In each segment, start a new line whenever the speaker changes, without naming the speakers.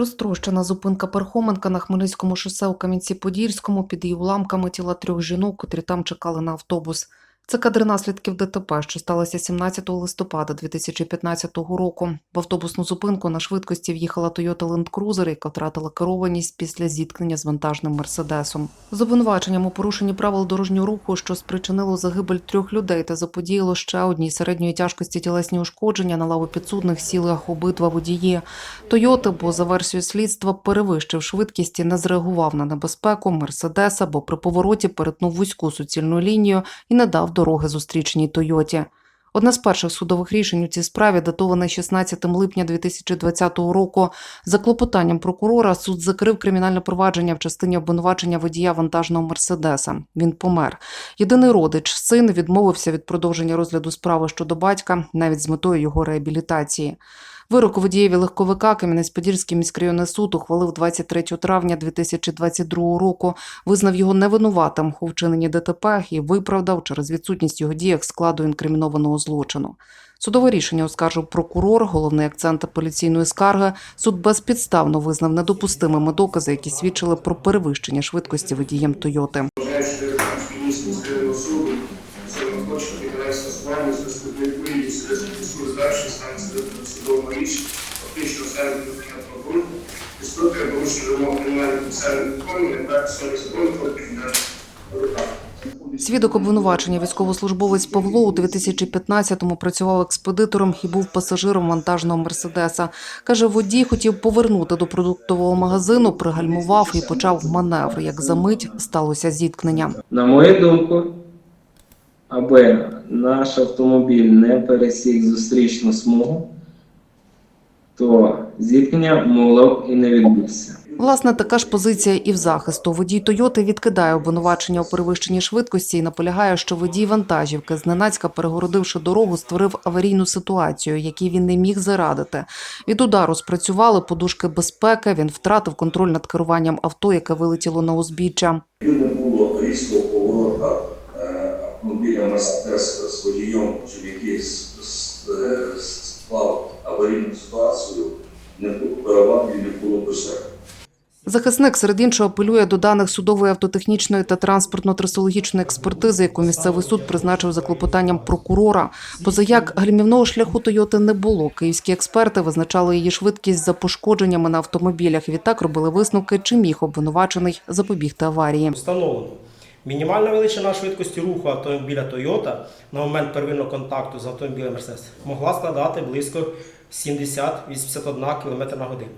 Розтрощена зупинка Пархоменка на Хмельницькому шосе у Кам'янці-Подільському під її уламками тіла трьох жінок, котрі там чекали на автобус. Це кадри наслідків ДТП, що сталося 17 листопада 2015 року. В автобусну зупинку на швидкості в'їхала Toyota Land Cruiser, яка втратила керованість після зіткнення з вантажним мерседесом. З обвинуваченням у порушенні правил дорожнього руху, що спричинило загибель трьох людей та заподіяло ще одній середньої тяжкості тілесні ушкодження на лаву підсудних сіли обидва водії. Тойота, бо за версією слідства перевищив швидкість і не зреагував на небезпеку Мерседеса, бо при повороті перетнув вузьку суцільну лінію і не дав дороги зустрічній Тойоті. Одне з перших судових рішень у цій справі датоване 16 липня 2020 року. За клопотанням прокурора суд закрив кримінальне провадження в частині обвинувачення водія вантажного Мерседеса. Він помер. Єдиний родич, син, відмовився від продовження розгляду справи щодо батька, навіть з метою його реабілітації. Вирок водієві легковика Кам'янець-Подільський міськрайонний суд ухвалив 23 травня 2022 року, визнав його невинуватим у вчиненні ДТП і виправдав через відсутність його діях складу інкримінованого злочину. Судове рішення оскаржив прокурор, головний акцент апеляційної скарги. Суд безпідставно визнав недопустимими докази, які свідчили про перевищення швидкості водієм Тойоти.
З вами зв'язку до відповідності станеться до судового фактично серед виконання прокурору, історія порушення вимог кримінального процесуального виконання, так сьогодні закону про кримінальне руках.
Свідок обвинувачення військовослужбовець Павло у 2015-му працював експедитором і був пасажиром вантажного мерседеса. Каже, водій хотів повернути до продуктового магазину, пригальмував і почав маневр. Як за мить сталося зіткнення.
На мою думку, аби наш автомобіль не пересік зустрічну смугу, то зіткнення могло б і не відбутися.
Власне, така ж позиція і в захисту. Водій Тойоти відкидає обвинувачення у перевищенні швидкості і наполягає, що водій вантажівки, зненацька перегородивши дорогу, створив аварійну ситуацію, якій він не міг зарадити. Від удару спрацювали подушки безпеки. Він втратив контроль над керуванням авто, яке вилетіло на узбіччя.
Не було різкого поворота е, автомобіля Мерседес з водієм, щоб який с- с- е, склав аварійну ситуацію, не переваги не було безпеки.
Захисник серед іншого апелює до даних судової автотехнічної та транспортно-трасологічної експертизи, яку місцевий суд призначив за клопотанням прокурора. Позаяк гальмівного шляху Тойоти не було. Київські експерти визначали її швидкість за пошкодженнями на автомобілях. Відтак робили висновки, чи міг обвинувачений запобігти аварії.
Встановлено. Мінімальна величина швидкості руху автомобіля Toyota на момент первинного контакту з автомобілем Mercedes могла складати близько 70-81 км на годину.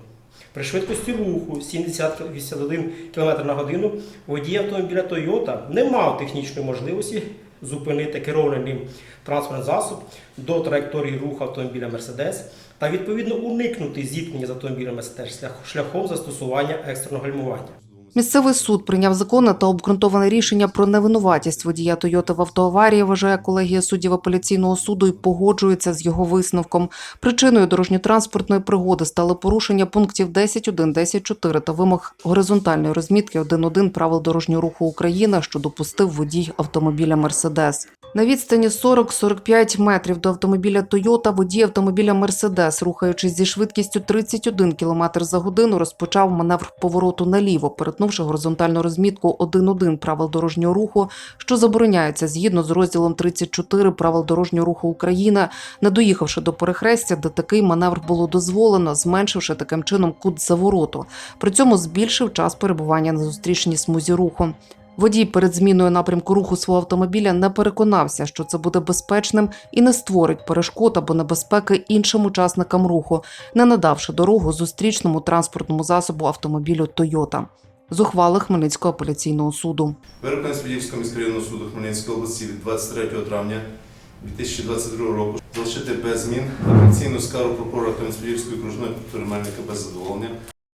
При швидкості руху 70-81 км на годину водій автомобіля Toyota не мав технічної можливості зупинити керований ним транспортний засіб до траєкторії руху автомобіля Mercedes та відповідно уникнути зіткнення з автомобілем Mercedes шляхом застосування екстреного гальмування.
Місцевий суд прийняв законне та обґрунтоване рішення про невинуватість водія Тойоти в автоаварії, вважає колегія суддів апеляційного суду і погоджується з його висновком. Причиною дорожньо-транспортної пригоди стали порушення пунктів 10.1, 10.4 та вимог горизонтальної розмітки 1.1 правил дорожнього руху України, що допустив водій автомобіля Мерседес. На відстані 40-45 метрів до автомобіля Тойота водій автомобіля Мерседес, рухаючись зі швидкістю 31 км за годину, розпочав маневр повороту наліво, перетнувши горизонтальну розмітку 1.1 правил дорожнього руху, що забороняється згідно з розділом 34 правил дорожнього руху України, не доїхавши до перехрестя, де такий маневр було дозволено, зменшивши таким чином кут завороту. При цьому збільшив час перебування на зустрічній смузі руху. Водій перед зміною напрямку руху свого автомобіля не переконався, що це буде безпечним і не створить перешкод або небезпеки іншим учасникам руху, не надавши дорогу зустрічному транспортному засобу автомобілю Тойота. З ухвали Хмельницького апеляційного суду.
Вирок Кам'янець-Подільського міськрайонного суду Хмельницької області від 23 травня 2022 року залишити без змін апеляційну скаргу прокурора Кам'янець-Подільської окружної територіальної КП задоволення